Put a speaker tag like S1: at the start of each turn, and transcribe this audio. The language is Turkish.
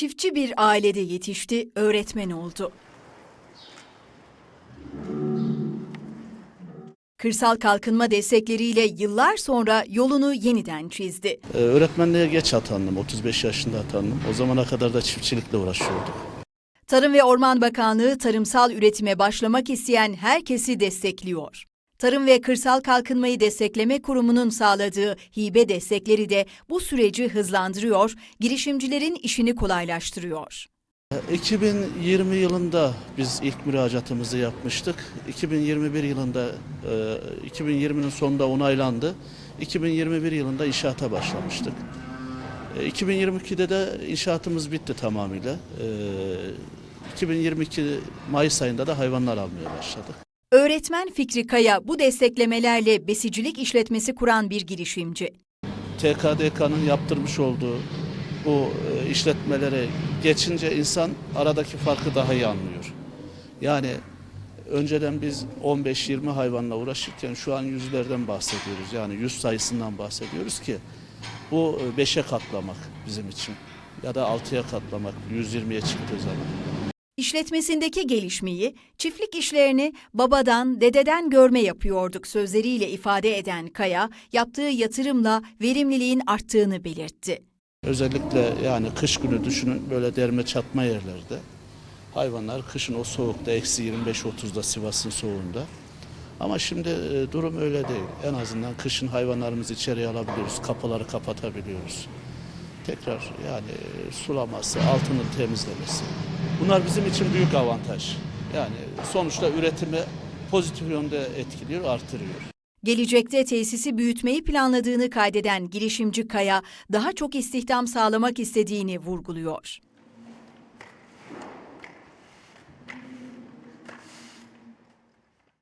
S1: Çiftçi bir ailede yetişti, öğretmen oldu. Kırsal kalkınma destekleriyle yıllar sonra yolunu yeniden çizdi.
S2: Ee, Öğretmenliğe geç atandım. 35 yaşında atandım. O zamana kadar da çiftçilikle uğraşıyordum.
S1: Tarım ve Orman Bakanlığı tarımsal üretime başlamak isteyen herkesi destekliyor. Tarım ve Kırsal Kalkınmayı Destekleme Kurumu'nun sağladığı hibe destekleri de bu süreci hızlandırıyor, girişimcilerin işini kolaylaştırıyor.
S2: 2020 yılında biz ilk müracaatımızı yapmıştık. 2021 yılında, e, 2020'nin sonunda onaylandı. 2021 yılında inşaata başlamıştık. E, 2022'de de inşaatımız bitti tamamıyla. E, 2022 Mayıs ayında da hayvanlar almaya başladık.
S1: Öğretmen Fikri Kaya bu desteklemelerle besicilik işletmesi kuran bir girişimci.
S2: TKDK'nın yaptırmış olduğu bu e, işletmelere geçince insan aradaki farkı daha iyi anlıyor. Yani önceden biz 15-20 hayvanla uğraşırken şu an yüzlerden bahsediyoruz. Yani yüz sayısından bahsediyoruz ki bu 5'e katlamak bizim için ya da 6'ya katlamak 120'ye çıktığı zaman.
S1: İşletmesindeki gelişmeyi, çiftlik işlerini babadan, dededen görme yapıyorduk sözleriyle ifade eden Kaya, yaptığı yatırımla verimliliğin arttığını belirtti.
S2: Özellikle yani kış günü düşünün böyle derme çatma yerlerde hayvanlar kışın o soğukta eksi 25-30'da Sivas'ın soğuğunda. Ama şimdi e, durum öyle değil. En azından kışın hayvanlarımızı içeriye alabiliyoruz, kapıları kapatabiliyoruz. Tekrar yani e, sulaması, altını temizlemesi. Bunlar bizim için büyük avantaj. Yani sonuçta üretimi pozitif yönde etkiliyor, artırıyor.
S1: Gelecekte tesisi büyütmeyi planladığını kaydeden girişimci Kaya, daha çok istihdam sağlamak istediğini vurguluyor.